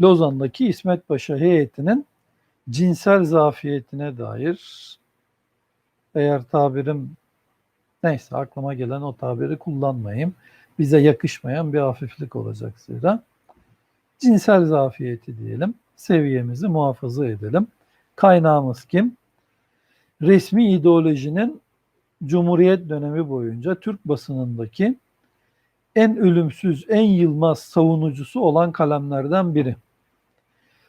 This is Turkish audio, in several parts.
Lozan'daki İsmet Paşa heyetinin cinsel zafiyetine dair eğer tabirim neyse aklıma gelen o tabiri kullanmayayım. Bize yakışmayan bir hafiflik olacak zira. Cinsel zafiyeti diyelim. Seviyemizi muhafaza edelim. Kaynağımız kim? Resmi ideolojinin Cumhuriyet dönemi boyunca Türk basınındaki en ölümsüz, en yılmaz savunucusu olan kalemlerden biri.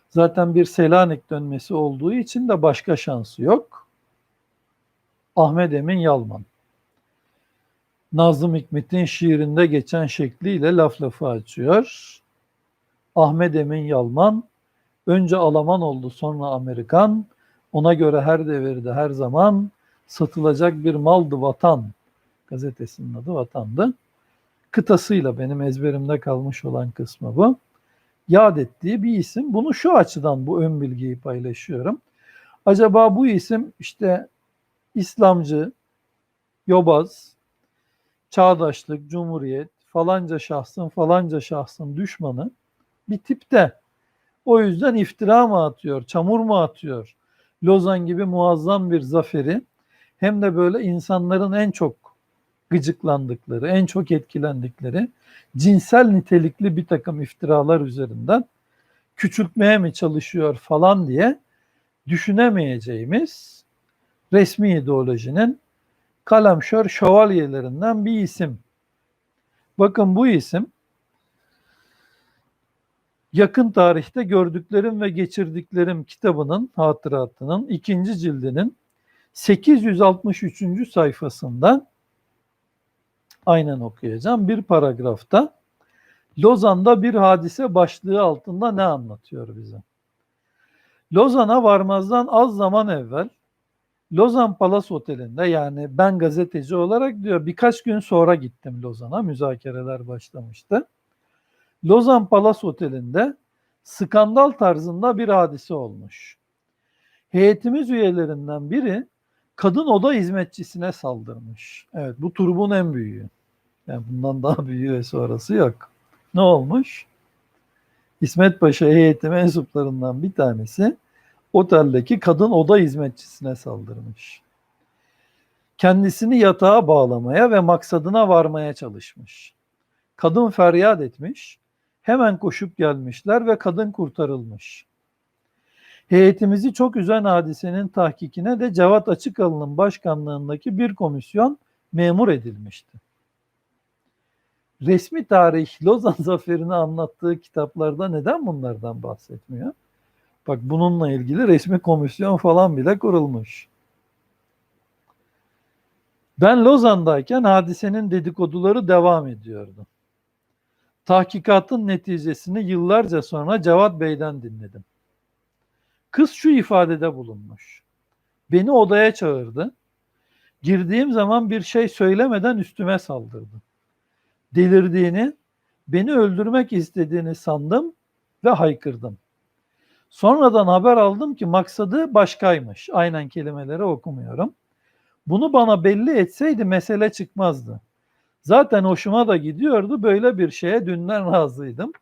Zaten bir Selanik dönmesi olduğu için de başka şansı yok. Ahmet Emin Yalman. Nazım Hikmet'in şiirinde geçen şekliyle laf lafı açıyor. Ahmet Emin Yalman önce Alman oldu sonra Amerikan. Ona göre her devirde her zaman satılacak bir maldı vatan. Gazetesinin adı Vatan'dı. Kıtasıyla benim ezberimde kalmış olan kısmı bu. Yad ettiği bir isim. Bunu şu açıdan bu ön bilgiyi paylaşıyorum. Acaba bu isim işte İslamcı, yobaz, çağdaşlık, cumhuriyet, falanca şahsın falanca şahsın düşmanı bir tipte. O yüzden iftira mı atıyor, çamur mu atıyor? Lozan gibi muazzam bir zaferi hem de böyle insanların en çok gıcıklandıkları, en çok etkilendikleri cinsel nitelikli bir takım iftiralar üzerinden küçültmeye mi çalışıyor falan diye düşünemeyeceğimiz resmi ideolojinin kalemşör şövalyelerinden bir isim. Bakın bu isim yakın tarihte gördüklerim ve geçirdiklerim kitabının hatıratının ikinci cildinin 863. sayfasında aynen okuyacağım. Bir paragrafta Lozan'da bir hadise başlığı altında ne anlatıyor bize? Lozan'a varmazdan az zaman evvel Lozan Palas Oteli'nde yani ben gazeteci olarak diyor birkaç gün sonra gittim Lozan'a müzakereler başlamıştı. Lozan Palas Oteli'nde skandal tarzında bir hadise olmuş. Heyetimiz üyelerinden biri kadın oda hizmetçisine saldırmış. Evet bu turbun en büyüğü. Yani bundan daha büyüğü ve sonrası yok. Ne olmuş? İsmet Paşa heyeti mensuplarından bir tanesi oteldeki kadın oda hizmetçisine saldırmış. Kendisini yatağa bağlamaya ve maksadına varmaya çalışmış. Kadın feryat etmiş. Hemen koşup gelmişler ve kadın kurtarılmış. Heyetimizi çok üzen hadisenin tahkikine de Cevat Açıkalın'ın başkanlığındaki bir komisyon memur edilmişti. Resmi tarih Lozan Zaferi'ni anlattığı kitaplarda neden bunlardan bahsetmiyor? Bak bununla ilgili resmi komisyon falan bile kurulmuş. Ben Lozan'dayken hadisenin dedikoduları devam ediyordu. Tahkikatın neticesini yıllarca sonra Cevat Bey'den dinledim. Kız şu ifadede bulunmuş. Beni odaya çağırdı. Girdiğim zaman bir şey söylemeden üstüme saldırdı. Delirdiğini, beni öldürmek istediğini sandım ve haykırdım. Sonradan haber aldım ki maksadı başkaymış. Aynen kelimeleri okumuyorum. Bunu bana belli etseydi mesele çıkmazdı. Zaten hoşuma da gidiyordu. Böyle bir şeye dünden razıydım.